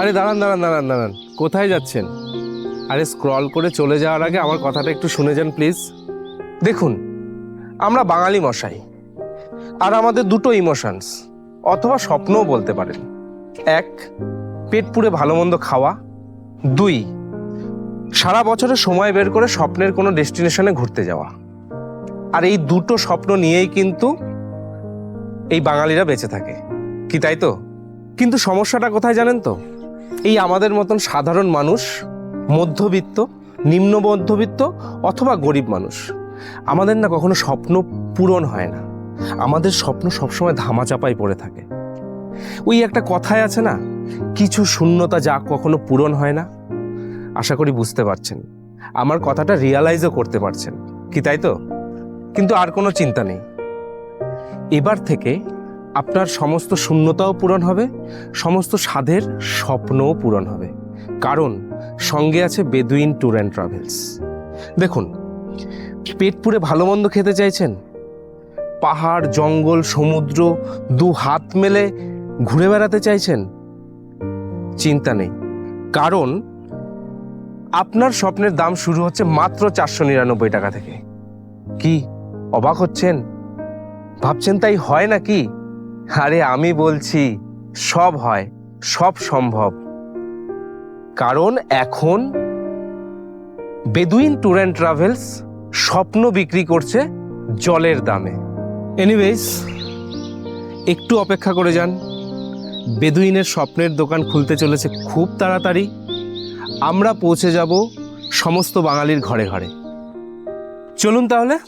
আরে দাঁড়ান দাঁড়ান দাঁড়ান দাঁড়ান। কোথায় যাচ্ছেন? আরে স্ক্রল করে চলে যাওয়ার আগে আমার কথাটা একটু শুনে যান প্লিজ দেখুন, আমরা বাঙালি মশাই, আর আমাদের দুটো ইমোশনস অথবা স্বপ্নও বলতে পারেন। এক, পেট পুড়ে ভালো মন্দ খাওয়া। দুই, সারা বছরে সময় বের করে স্বপ্নের কোনো ডেস্টিনেশনে ঘুরতে যাওয়া। আর এই দুটো স্বপ্ন নিয়েই কিন্তু এই বাঙালিরা বেঁচে থাকে। কি তাই তো? কিন্তু সমস্যাটা কোথায় জানেন তো? এই আমাদের মতন সাধারণ মানুষ, মধ্যবিত্ত, নিম্ন মধ্যবিত্ত অথবা গরিব মানুষ, আমাদের না কখনো স্বপ্ন পূরণ হয় না। আমাদের স্বপ্ন সবসময় ধামাচাপায় পড়ে থাকে। ওই একটা কথায় আছে না, কিছু শূন্যতা যা কখনো পূরণ হয় না। আশা করি বুঝতে পারছেন। আমার কথাটা রিয়ালাইজও করতে পারছেন। কি তাই তো? কিন্তু আর কোনো চিন্তা নেই। এবার থেকে আপনার সমস্ত শূন্যতাও পূরণ হবে, সমস্ত স্বাদের স্বপ্নও পূরণ হবে। কারণ, সঙ্গে আছে বেদুইন ট্যুর অ্যান্ড ট্রাভেলস। দেখুন, পেট পুরে ভালো মন্দ খেতে চাইছেন? পাহাড়, জঙ্গল, সমুদ্র, দু হাত মেলে ঘুরে বেড়াতে চাইছেন? চিন্তা নেই। কারণ, আপনার স্বপ্নের দাম শুরু হচ্ছে মাত্র চারশো নিরানব্বই টাকা থেকে। কি, অবাক হচ্ছেন? ভাবছেন তাই হয় নাকি? আরে আমি বলছি, সব হয়, সব সম্ভব। কারণ এখন বেদুইন ট্যুর অ্যান্ড ট্রাভেলস স্বপ্ন বিক্রি করছে জলের দামে। এনিওয়েজ একটু অপেক্ষা করে যান। বেদুইনের স্বপ্নের দোকান খুলতে চলেছে খুব তাড়াতাড়ি। আমরা পৌঁছে যাব সমস্ত বাঙালির ঘরে ঘরে। চলুন তাহলে।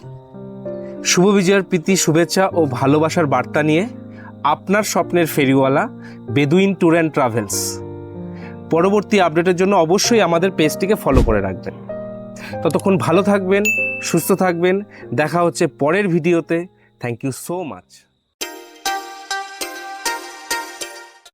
শুভ বিজয়ার প্রীতি, শুভেচ্ছা ও ভালোবাসার বার্তা নিয়ে আপনার স্বপ্নের ফেরিওয়ালা বেদুইন ট্যুর অ্যান্ড ট্রাভেলস। পরবর্তী আপডেটের জন্য অবশ্যই আমাদের পেজটিকে ফলো করে রাখবেন। ততক্ষণ ভালো থাকবেন, সুস্থ থাকবেন। দেখা হচ্ছে পরের ভিডিওতে। Thank you so much.